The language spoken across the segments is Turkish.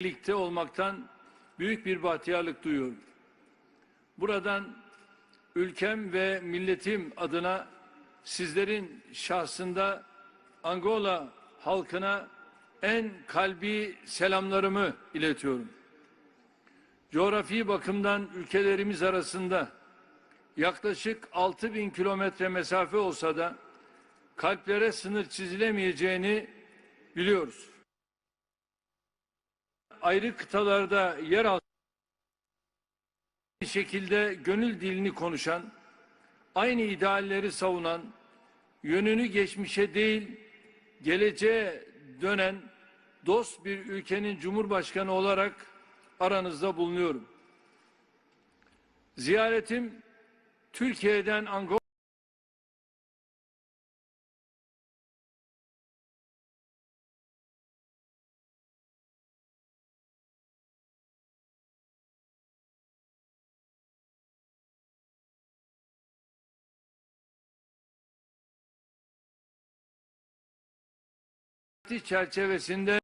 birlikte olmaktan büyük bir bahtiyarlık duyuyorum. Buradan ülkem ve milletim adına sizlerin şahsında Angola halkına en kalbi selamlarımı iletiyorum. Coğrafi bakımdan ülkelerimiz arasında yaklaşık 6000 kilometre mesafe olsa da kalplere sınır çizilemeyeceğini biliyoruz. Ayrı kıtalarda yer alan şekilde gönül dilini konuşan, aynı idealleri savunan, yönünü geçmişe değil, geleceğe dönen dost bir ülkenin cumhurbaşkanı olarak aranızda bulunuyorum. Ziyaretim Türkiye'den Angola çerçevesinde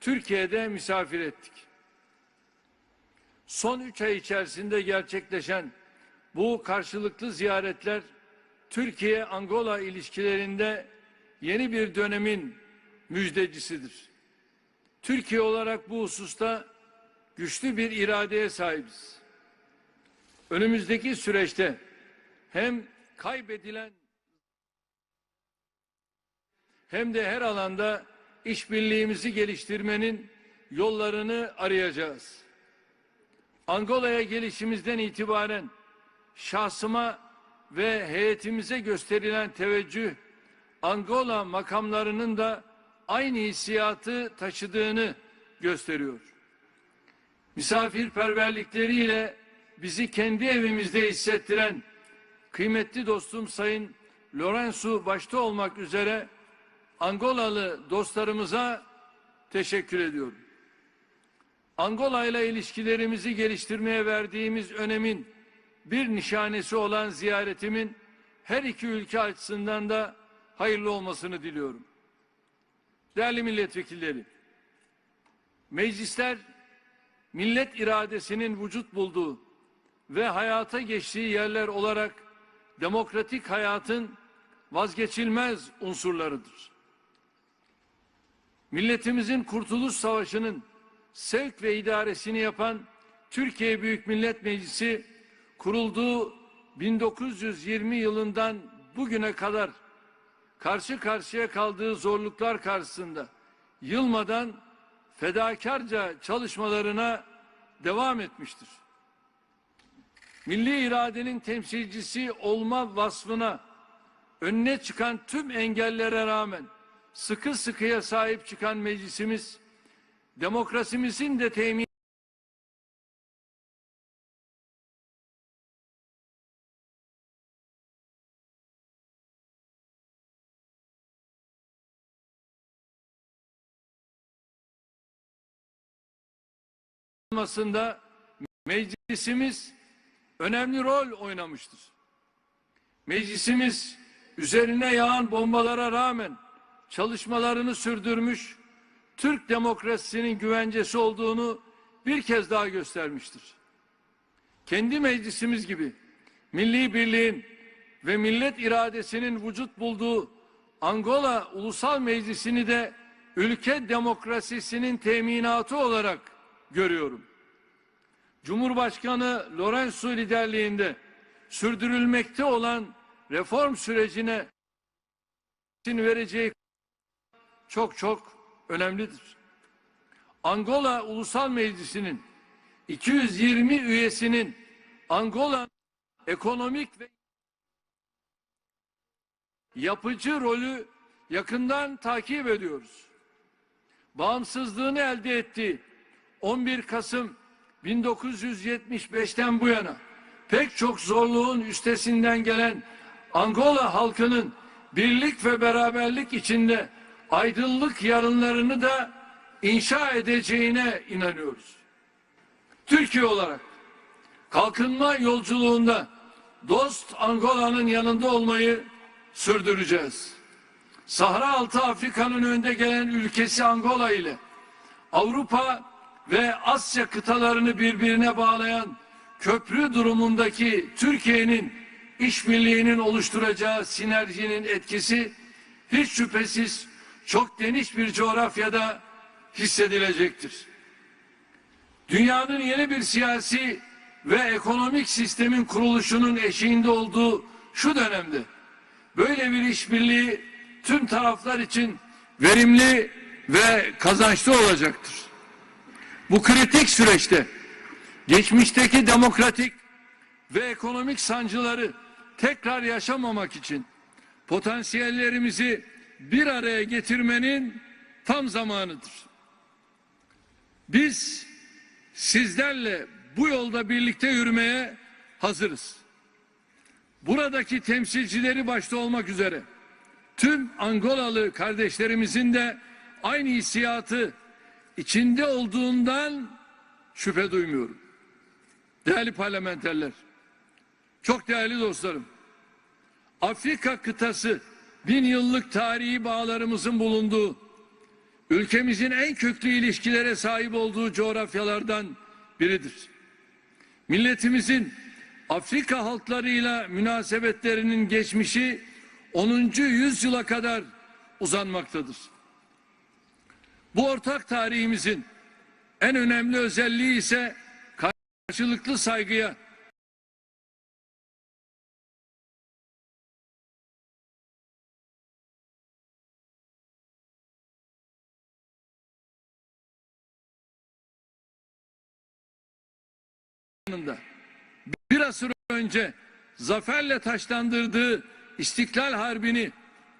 Türkiye'de misafir ettik. Son üç ay içerisinde gerçekleşen bu karşılıklı ziyaretler Türkiye-Angola ilişkilerinde yeni bir dönemin müjdecisidir. Türkiye olarak bu hususta güçlü bir iradeye sahibiz. Önümüzdeki süreçte hem kaybedilen hem de her alanda işbirliğimizi geliştirmenin yollarını arayacağız. Angola'ya gelişimizden itibaren şahsıma ve heyetimize gösterilen teveccüh Angola makamlarının da aynı hissiyatı taşıdığını gösteriyor. Misafirperverlikleriyle bizi kendi evimizde hissettiren kıymetli dostum Sayın Lorenzo başta olmak üzere Angolalı dostlarımıza teşekkür ediyorum. Angola ile ilişkilerimizi geliştirmeye verdiğimiz önemin bir nişanesi olan ziyaretimin her iki ülke açısından da hayırlı olmasını diliyorum. Değerli milletvekilleri, meclisler millet iradesinin vücut bulduğu ve hayata geçtiği yerler olarak demokratik hayatın vazgeçilmez unsurlarıdır. Milletimizin Kurtuluş Savaşı'nın sevk ve idaresini yapan Türkiye Büyük Millet Meclisi kurulduğu 1920 yılından bugüne kadar karşı karşıya kaldığı zorluklar karşısında yılmadan fedakarca çalışmalarına devam etmiştir. Milli iradenin temsilcisi olma vasfına önüne çıkan tüm engellere rağmen sıkı sıkıya sahip çıkan meclisimiz demokrasimizin de temin olmasında meclisimiz önemli rol oynamıştır. Meclisimiz üzerine yağan bombalara rağmen çalışmalarını sürdürmüş, Türk demokrasisinin güvencesi olduğunu bir kez daha göstermiştir. Kendi meclisimiz gibi milli birliğin ve millet iradesinin vücut bulduğu Angola Ulusal Meclisi'ni de ülke demokrasisinin teminatı olarak görüyorum. Cumhurbaşkanı Lorenzo liderliğinde sürdürülmekte olan reform sürecine vereceği çok çok önemlidir. Angola Ulusal Meclisi'nin 220 üyesinin Angola ekonomik ve yapıcı rolü yakından takip ediyoruz. Bağımsızlığını elde etti. 11 Kasım 1975'ten bu yana pek çok zorluğun üstesinden gelen Angola halkının birlik ve beraberlik içinde aydınlık yarınlarını da inşa edeceğine inanıyoruz. Türkiye olarak kalkınma yolculuğunda dost Angola'nın yanında olmayı sürdüreceğiz. Sahra altı Afrika'nın önde gelen ülkesi Angola ile Avrupa ve Asya kıtalarını birbirine bağlayan köprü durumundaki Türkiye'nin işbirliğinin oluşturacağı sinerjinin etkisi hiç şüphesiz çok geniş bir coğrafyada hissedilecektir. Dünyanın yeni bir siyasi ve ekonomik sistemin kuruluşunun eşiğinde olduğu şu dönemde böyle bir işbirliği tüm taraflar için verimli ve kazançlı olacaktır. Bu kritik süreçte geçmişteki demokratik ve ekonomik sancıları tekrar yaşamamak için potansiyellerimizi bir araya getirmenin tam zamanıdır. Biz sizlerle bu yolda birlikte yürümeye hazırız. Buradaki temsilcileri başta olmak üzere tüm Angolalı kardeşlerimizin de aynı hissiyatı içinde olduğundan şüphe duymuyorum. Değerli parlamenterler, çok değerli dostlarım, Afrika kıtası bin yıllık tarihi bağlarımızın bulunduğu, ülkemizin en köklü ilişkilere sahip olduğu coğrafyalardan biridir. Milletimizin Afrika halklarıyla münasebetlerinin geçmişi 10. yüzyıla kadar uzanmaktadır. Bu ortak tarihimizin en önemli özelliği ise karşılıklı saygıya, önce zaferle taşlandırdığı İstiklal Harbi'ni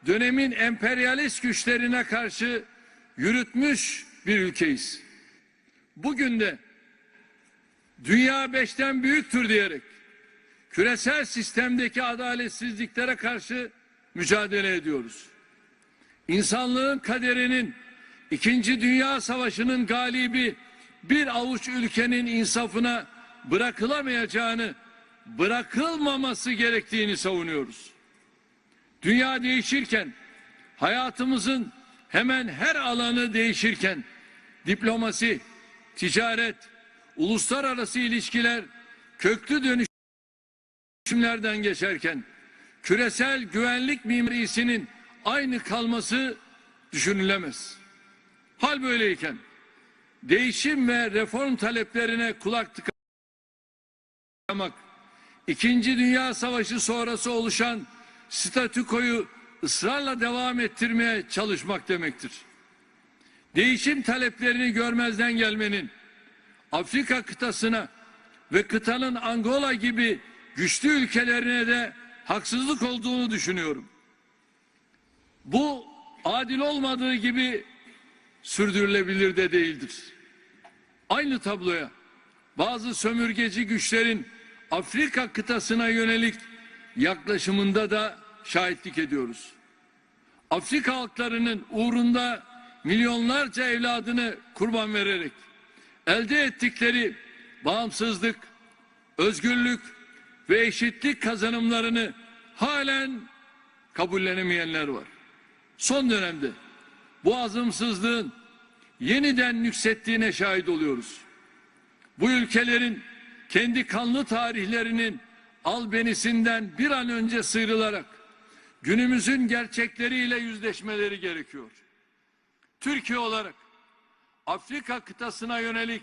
dönemin emperyalist güçlerine karşı yürütmüş bir ülkeyiz. Bugün de dünya beşten büyüktür diyerek küresel sistemdeki adaletsizliklere karşı mücadele ediyoruz. İnsanlığın kaderinin İkinci Dünya Savaşı'nın galibi bir avuç ülkenin insafına bırakılamayacağını, bırakılmaması gerektiğini savunuyoruz. Dünya değişirken, hayatımızın hemen her alanı değişirken, diplomasi, ticaret, uluslararası ilişkiler köklü dönüşümlerden geçerken, küresel güvenlik mimarisinin aynı kalması düşünülemez. Hal böyleyken, değişim ve reform taleplerine kulak tıkamak, İkinci Dünya Savaşı sonrası oluşan statükoyu ısrarla devam ettirmeye çalışmak demektir. Değişim taleplerini görmezden gelmenin Afrika kıtasına ve kıtanın Angola gibi güçlü ülkelerine de haksızlık olduğunu düşünüyorum. Bu adil olmadığı gibi sürdürülebilir de değildir. Aynı tabloya bazı sömürgeci güçlerin Afrika kıtasına yönelik yaklaşımında da şahitlik ediyoruz. Afrika halklarının uğrunda milyonlarca evladını kurban vererek elde ettikleri bağımsızlık, özgürlük ve eşitlik kazanımlarını halen kabullenemeyenler var. Son dönemde bu azımsızlığın yeniden nüksettiğine şahit oluyoruz. Bu ülkelerin kendi kanlı tarihlerinin albenisinden bir an önce sıyrılarak günümüzün gerçekleriyle yüzleşmeleri gerekiyor. Türkiye olarak Afrika kıtasına yönelik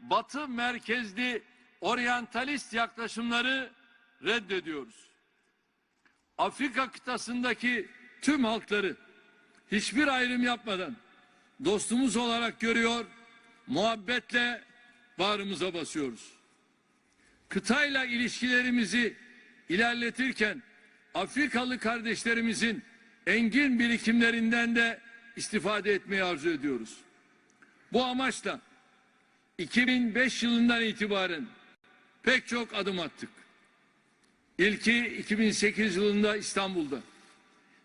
batı merkezli oryantalist yaklaşımları reddediyoruz. Afrika kıtasındaki tüm halkları hiçbir ayrım yapmadan dostumuz olarak görüyor, muhabbetle bağrımıza basıyoruz. Kıtayla ilişkilerimizi ilerletirken Afrikalı kardeşlerimizin engin birikimlerinden de istifade etmeyi arzu ediyoruz. Bu amaçla 2005 yılından itibaren pek çok adım attık. İlki 2008 yılında İstanbul'da.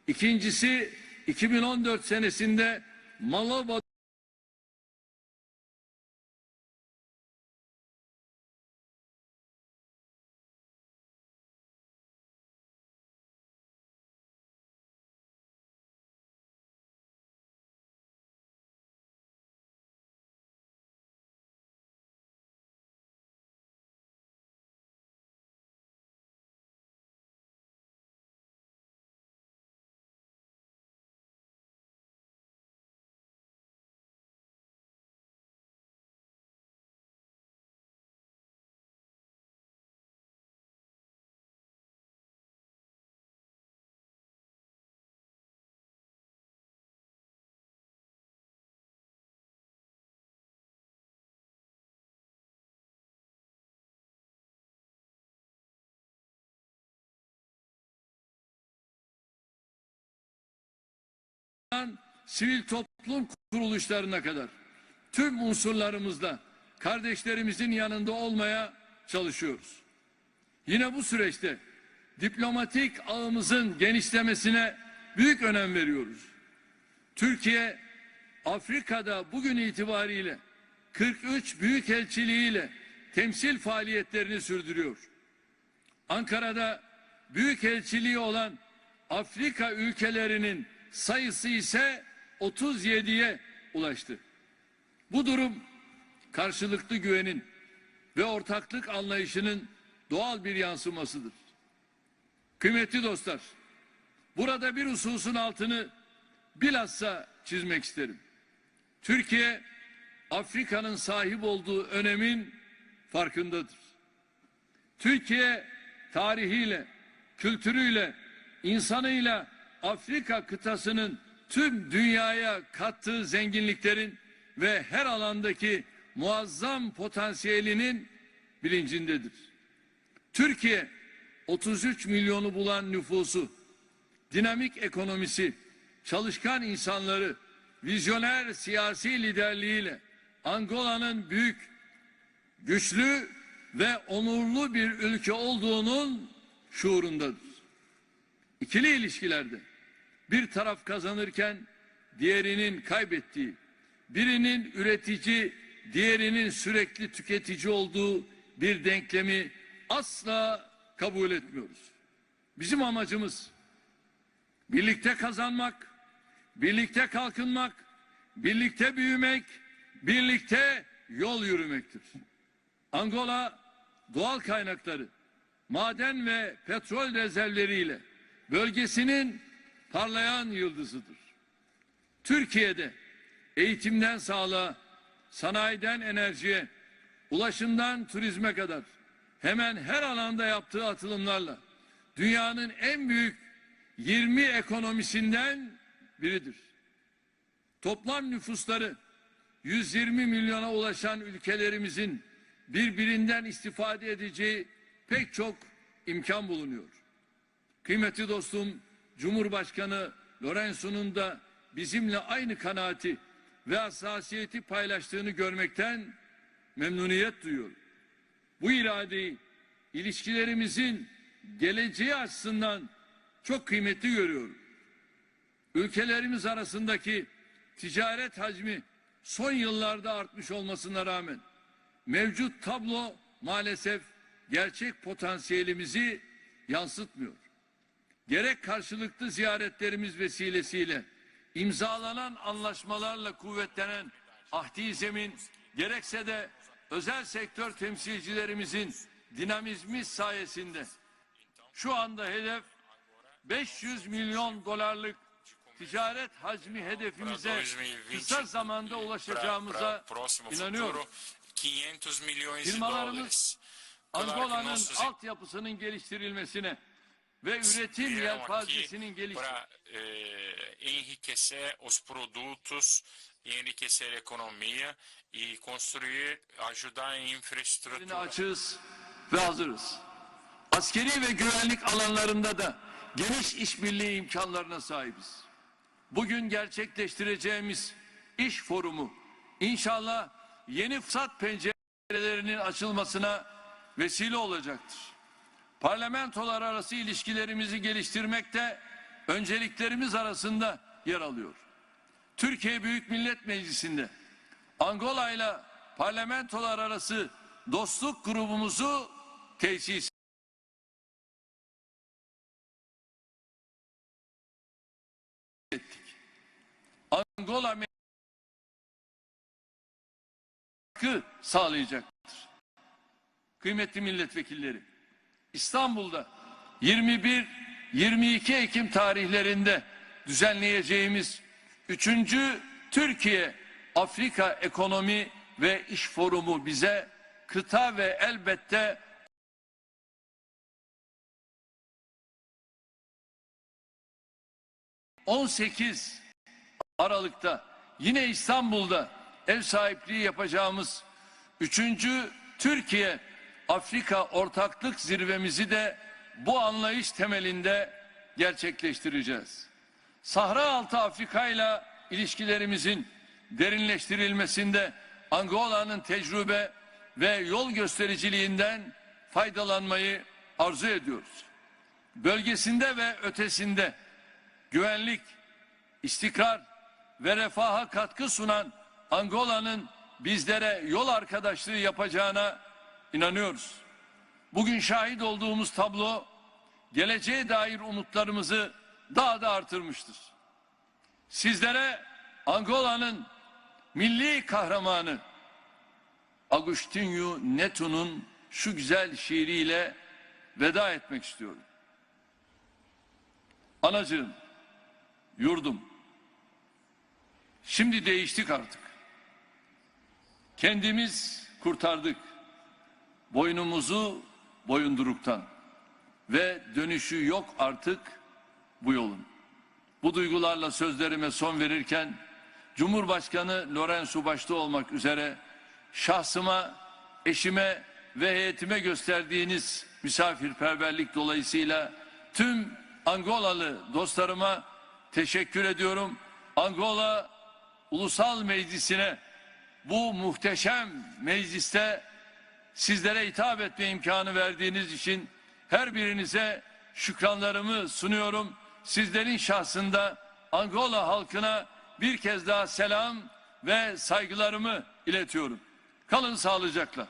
İkincisi 2014 senesinde Malaba sivil toplum kuruluşlarına kadar tüm unsurlarımızla kardeşlerimizin yanında olmaya çalışıyoruz. Yine bu süreçte diplomatik ağımızın genişlemesine büyük önem veriyoruz. Türkiye Afrika'da bugün itibariyle 43 büyükelçiliğiyle temsil faaliyetlerini sürdürüyor. Ankara'da büyükelçiliği olan Afrika ülkelerinin sayısı ise 37'ye ulaştı. Bu durum karşılıklı güvenin ve ortaklık anlayışının doğal bir yansımasıdır. Kıymetli dostlar, burada bir hususun altını bilhassa çizmek isterim. Türkiye, Afrika'nın sahip olduğu önemin farkındadır. Türkiye tarihiyle, kültürüyle, insanıyla Afrika kıtasının tüm dünyaya kattığı zenginliklerin ve her alandaki muazzam potansiyelinin bilincindedir. Türkiye 33 milyonu bulan nüfusu, dinamik ekonomisi, çalışkan insanları, vizyoner siyasi liderliğiyle Angola'nın büyük, güçlü ve onurlu bir ülke olduğunun şuurundadır. İkili ilişkilerde bir taraf kazanırken diğerinin kaybettiği, birinin üretici, diğerinin sürekli tüketici olduğu bir denklemi asla kabul etmiyoruz. Bizim amacımız birlikte kazanmak, birlikte kalkınmak, birlikte büyümek, birlikte yol yürümektir. Angola doğal kaynakları, maden ve petrol rezervleriyle bölgesinin parlayan yıldızıdır. Türkiye'de eğitimden sağlığa, sanayiden enerjiye, ulaşımdan turizme kadar hemen her alanda yaptığı atılımlarla dünyanın en büyük 20 ekonomisinden biridir. Toplam nüfusları 120 milyona ulaşan ülkelerimizin birbirinden istifade edeceği pek çok imkan bulunuyor. Kıymetli dostum Cumhurbaşkanı Lorenzo'nun da bizimle aynı kanaati ve hassasiyeti paylaştığını görmekten memnuniyet duyuyorum. Bu iradeyi ilişkilerimizin geleceği açısından çok kıymetli görüyorum. Ülkelerimiz arasındaki ticaret hacmi son yıllarda artmış olmasına rağmen mevcut tablo maalesef gerçek potansiyelimizi yansıtmıyor. Gerek karşılıklı ziyaretlerimiz vesilesiyle imzalanan anlaşmalarla kuvvetlenen ahdi zemin gerekse de özel sektör temsilcilerimizin dinamizmi sayesinde. Şu anda hedef 500 milyon dolarlık ticaret hacmi hedefimize kısa zamanda ulaşacağımıza inanıyorum. 500 milhões de Firmalarımız Angola'nın altyapısının geliştirilmesine ve üretim vieram yelpazesinin geliştirilmesine para eh, enriquecer os produtos, e enriquecer a economia e construir, ajudar em infraestrutura. açığız ve hazırız. Askeri ve güvenlik alanlarında da geniş işbirliği imkanlarına sahibiz. Bugün gerçekleştireceğimiz iş forumu inşallah yeni fırsat pencerelerinin açılmasına vesile olacaktır. Parlamentolar arası ilişkilerimizi geliştirmekte önceliklerimiz arasında yer alıyor. Türkiye Büyük Millet Meclisi'nde Angola ile parlamentolar arası dostluk grubumuzu tesis ettik. Angola sağlayacaktır. Kıymetli milletvekilleri, İstanbul'da 21-22 Ekim tarihlerinde düzenleyeceğimiz 3. Türkiye Afrika Ekonomi ve İş Forumu bize kıta ve elbette ...18 Aralık'ta yine İstanbul'da ev sahipliği yapacağımız 3. Türkiye Afrika Ortaklık Zirvemizi de bu anlayış temelinde gerçekleştireceğiz. Sahra altı Afrika ile ilişkilerimizin derinleştirilmesinde Angola'nın tecrübe ve yol göstericiliğinden faydalanmayı arzu ediyoruz. Bölgesinde ve ötesinde güvenlik, istikrar ve refaha katkı sunan Angola'nın bizlere yol arkadaşlığı yapacağına inanıyoruz. Bugün şahit olduğumuz tablo geleceğe dair umutlarımızı daha da artırmıştır. Sizlere Angola'nın milli kahramanı Agostinho Neto'nun şu güzel şiiriyle veda etmek istiyorum. Anacığım, yurdum, şimdi değiştik artık. Kendimiz kurtardık boynumuzu boyunduruktan ve dönüşü yok artık bu yolun. Bu duygularla sözlerime son verirken Cumhurbaşkanı Lorenzo başta olmak üzere şahsıma, eşime ve heyetime gösterdiğiniz misafirperverlik dolayısıyla tüm Angolalı dostlarıma teşekkür ediyorum. Angola Ulusal Meclisi'ne bu muhteşem mecliste sizlere hitap etme imkanı verdiğiniz için her birinize şükranlarımı sunuyorum. Sizlerin şahsında Angola halkına bir kez daha selam ve saygılarımı iletiyorum. Kalın sağlıcakla.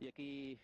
який